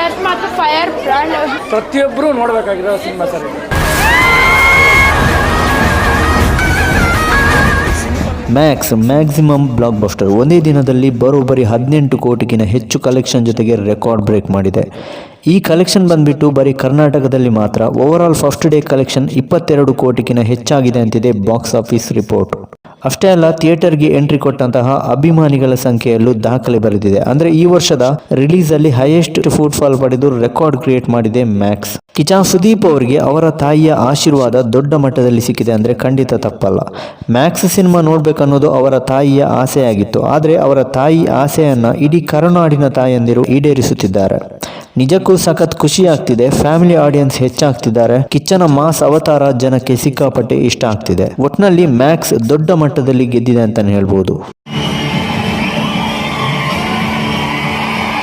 ನೋಡ್ಬೋದು ಮತ್ತು fire brand ಪ್ರತಿಯೊಬ್ಬರು ನೋಡಬೇಕಾಗಿರೋ cinema sir max maximum blockbuster ಒಂದೇ ದಿನದಲ್ಲಿ ಬರೋಬ್ಬರಿ ಹದಿನೆಂಟು ಕೋಟಿಗಿನ ಹೆಚ್ಚು ಕಲೆಕ್ಷನ್ ಜೊತೆಗೆ ರೆಕಾರ್ಡ್ ಬ್ರೇಕ್ ಮಾಡಿದೆ. ಈ ಕಲೆಕ್ಷನ್ ಬಂದ್ಬಿಟ್ಟು ಬರೀ ಕರ್ನಾಟಕದಲ್ಲಿ ಮಾತ್ರ. ಓವರಾಲ್ ಫಸ್ಟ್ ಡೇ ಕಲೆಕ್ಷನ್ ಇಪ್ಪತ್ತೆರಡು ಕೋಟಿಗಿನ ಹೆಚ್ಚಾಗಿದೆ ಅಂತಿದೆ ಬಾಕ್ಸ್ ಆಫೀಸ್ ರಿಪೋರ್ಟ್ ಅಷ್ಟೇ ಅಲ್ಲ, ಥಿಯೇಟರ್ಗೆ ಎಂಟ್ರಿ ಕೊಟ್ಟಂತಹ ಅಭಿಮಾನಿಗಳ ಸಂಖ್ಯೆಯಲ್ಲೂ ದಾಖಲೆ ಬರೆದಿದೆ. ಅಂದ್ರೆ ಈ ವರ್ಷದ ರಿಲೀಸ್ ಅಲ್ಲಿ ಹೈಯೆಸ್ಟ್ ಫುಟ್ಫಾಲ್ ಪಡೆದು ರೆಕಾರ್ಡ್ ಕ್ರಿಯೇಟ್ ಮಾಡಿದೆ ಮ್ಯಾಕ್ಸ್ ಕಿಚಾ ಸುದೀಪ್ ಅವರಿಗೆ ಅವರ ತಾಯಿಯ ಆಶೀರ್ವಾದ ದೊಡ್ಡ ಮಟ್ಟದಲ್ಲಿ ಸಿಕ್ಕಿದೆ ಅಂದ್ರೆ ಖಂಡಿತ ತಪ್ಪಲ್ಲ. ಮ್ಯಾಕ್ಸ್ ಸಿನಿಮಾ ನೋಡ್ಬೇಕನ್ನೋದು ಅವರ ತಾಯಿಯ ಆಸೆಯಾಗಿತ್ತು. ಆದರೆ ಅವರ ತಾಯಿ ಆಸೆಯನ್ನ ಇಡೀ ಕರುನಾಡಿನ ತಾಯಿಯಂದಿರು ಈಡೇರಿಸುತ್ತಿದ್ದಾರೆ. ನಿಜಕ್ಕೂ ಸಖತ್ ಖುಷಿ ಆಗ್ತಿದೆ. ಫ್ಯಾಮಿಲಿ ಆಡಿಯನ್ಸ್ ಹೆಚ್ಚಾಗ್ತಿದ್ದಾರೆ. ಕಿಚ್ಚನ ಮಾಸ್ ಅವತಾರ ಜನಕ್ಕೆ ಸಿಕ್ಕಾಪಟ್ಟೆ ಇಷ್ಟ ಆಗ್ತಿದೆ. ಒಟ್ನಲ್ಲಿ ಮ್ಯಾಕ್ಸ್ ದೊಡ್ಡ ಮಟ್ಟದಲ್ಲಿ ಗೆದ್ದಿದೆ ಅಂತಾನೆ ಹೇಳ್ಬೋದು.